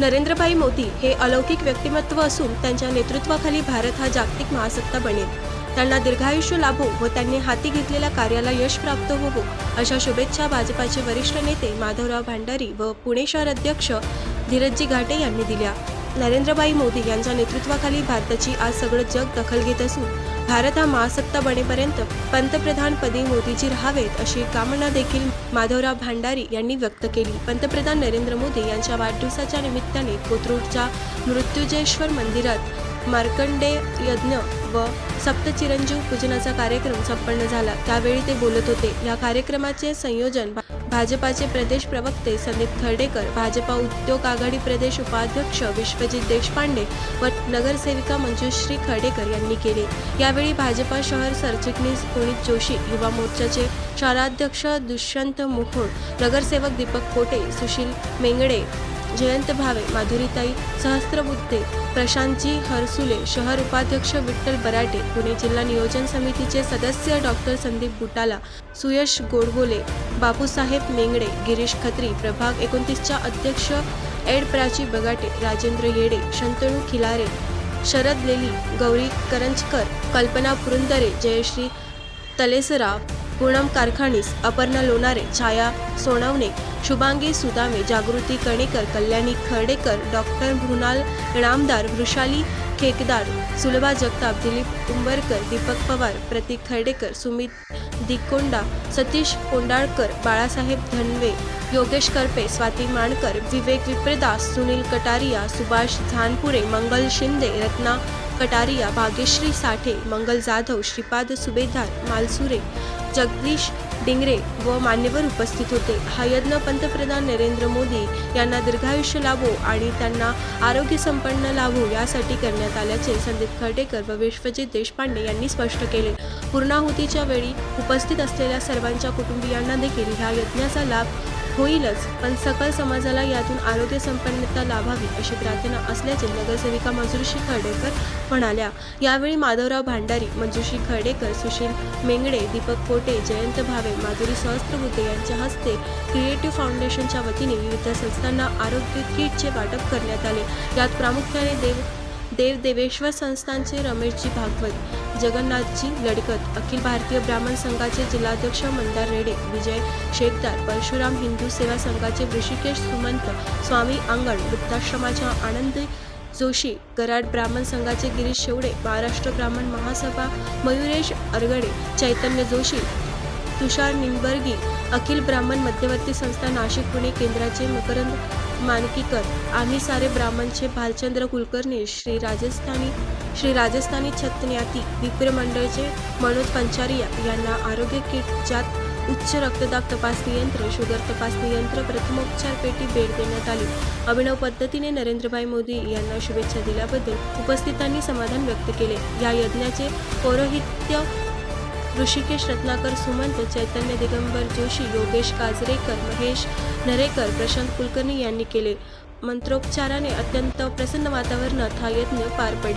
नरेंद्रभाई मोदी हे अलौकिक व्यक्तिमत्व असून त्यांच्या नेतृत्वाखाली भारत हा जागतिक महासत्ता बनेल. त्यांना दीर्घायुष्य लाभो व त्यांनी हाती घेतलेल्या कार्याला यश प्राप्त होवो अशा शुभेच्छा भाजपाचे वरिष्ठ नेते माधवराव भांडारी व पुणे शहर अध्यक्ष धीरजजी घाटे यांनी दिल्या. नरेंद्रभाई मोदी यांच्या नेतृत्वाखाली भारताची आज सगळं जग दखल घेत असून भारत हा महासत्ता बनेपर्यंत पंतप्रधानपदी मोदीजी राहावेत अशी कामना देखील माधवराव भांडारी यांनी व्यक्त केली. पंतप्रधान नरेंद्र मोदी यांच्या वाढदिवसाच्या निमित्ताने कोथरूडच्या मृत्युंजेश्वर मंदिरात मार्कंडे यज्ञ व सप्तचिरंजीव पूजनाचा कार्यक्रम संपन्न झाला. त्यावेळी ते बोलत होते या कार्यक्रमाचे संयोजन भा- भाजपाचे प्रदेश प्रवक्ते संदीप खर्डेकर भाजपा उद्योग आघाडी प्रदेश उपाध्यक्ष विश्वजित देशपांडे व नगरसेविका मंजुश्री खर्डेकर यांनी केले. यावेळी भाजपा शहर सरचिटणीस पुनीत जोशी युवा मोर्चाचे शहराध्यक्ष दुष्यंत मोहोळ नगरसेवक दीपक कोटे सुशील मेंगडे जयंत भावे माधुरीताई सहस्त्रबुद्धे प्रशांतजी हरसुले शहर उपाध्यक्ष विठ्ठल बराटे पुणे जिल्हा नियोजन समितीचे सदस्य डॉक्टर संदीप बुटाला सुयश गोडबोले बापूसाहेब मेंगडे गिरीश खत्री प्रभाग एकोणतीसच्या अध्यक्ष एड प्राची बगाटे राजेंद्र येडे शंतनू खिलारे शरद लेली गौरी करंजकर कल्पना पुरंदरे जयश्री तलेसराव पूनम कारखानीस अपर्णा लोणारे छाया सोनवणे शुभांगी सुदामे जागृती कणेकर कल्याणी खर्डेकर डॉक्टर मृणाल रामदार वृषाली खेकदार सुलभा जगताप दिलीप उंबरकर दीपक पवार प्रतीक खर्डेकर सुमित दिकोंडा सतीश कोंडाळकर बाळासाहेब धनवे योगेश करपे स्वाती माणकर विवेक विप्रेदास सुनील कटारिया सुभाष झानपुरे मंगल शिंदे रत्ना कटारिया भाग्यश्री साठे मंगल जाधव श्रीपाद सुभेदार मालसुरे जगदीश डिंगरे व मान्यवर उपस्थित होते. हा यज्ञ पंतप्रधान नरेंद्र मोदी यांना दीर्घायुष्य लाभो आणि त्यांना आरोग्य संपन्न लाभो यासाठी करण्यात आल्याचे संदीप खर्डेकर व विश्वजित देशपांडे यांनी स्पष्ट केले. पूर्णाहुतीच्या वेळी उपस्थित असलेल्या सर्वांच्या कुटुंबियांना देखील ह्या यज्ञाचा लाभ होईलच पण सकल समाजाला यातून आरोग्य संपन्नता लाभावी अशी प्रार्थना असल्याचे नगरसेविका मंजुश्री खर्डेकर म्हणाल्या. यावेळी माधवराव भांडारी मंजुश्री खर्डेकर सुशील मेंगडे दीपक कोटे जयंत भावे माधुरी सहस्त्रबुद्धे यांच्या हस्ते क्रिएटिव्ह फाउंडेशनच्या वतीने विविध संस्थांना आरोग्य किटचे वाटप करण्यात आले. यात प्रामुख्याने देव देव देवेश्वर संस्थानचे रमेशजी भागवत जगन्नाथजी लडकत अखिल भारतीय ब्राह्मण संघाचे जिल्हाध्यक्ष मंदार रेडे विजय शेखदार परशुराम हिंदू सेवा संघाचे ऋषिकेश सुमंत स्वामी आंगण वृद्धाश्रमाच्या आनंद जोशी कराड ब्राह्मण संघाचे गिरीश शेवडे महाराष्ट्र ब्राह्मण महासभा मयुरेश अरगडे चैतन्य जोशी तुषार निंबर्गी अखिल ब्राह्मण मध्यवर्ती संस्था नाशिक पुणे केंद्राचे मकरंद मानकीकर आम्ही सारे ब्राह्मणचे भालचंद्र कुलकर्णी श्री राजस्थानी श्री राजस्थानी छत्रज्ञाती विक्रमंडळचे मनोज पंचारिया यांना आरोग्य किट ज्यात उच्च रक्तदाब तपासणी यंत्र शुगर तपासणी यंत्र प्रथमोपचार पेटी भेट देण्यात आली. अभिनव पद्धतीने नरेंद्रभाई मोदी यांना शुभेच्छा दिल्याबद्दल उपस्थितांनी समाधान व्यक्त केले. या यज्ञाचे पौरोहित्य ऋषिकेश रत्नाकर सुमंत चैतन्य दिगंबर जोशी योगेश काजरेकर महेश नरेकर प्रशांत कुलकर्णी यांनी केले. मंत्रोपचाराने अत्यंत प्रसन्न वातावरणात हा यज्ञ पार पडला.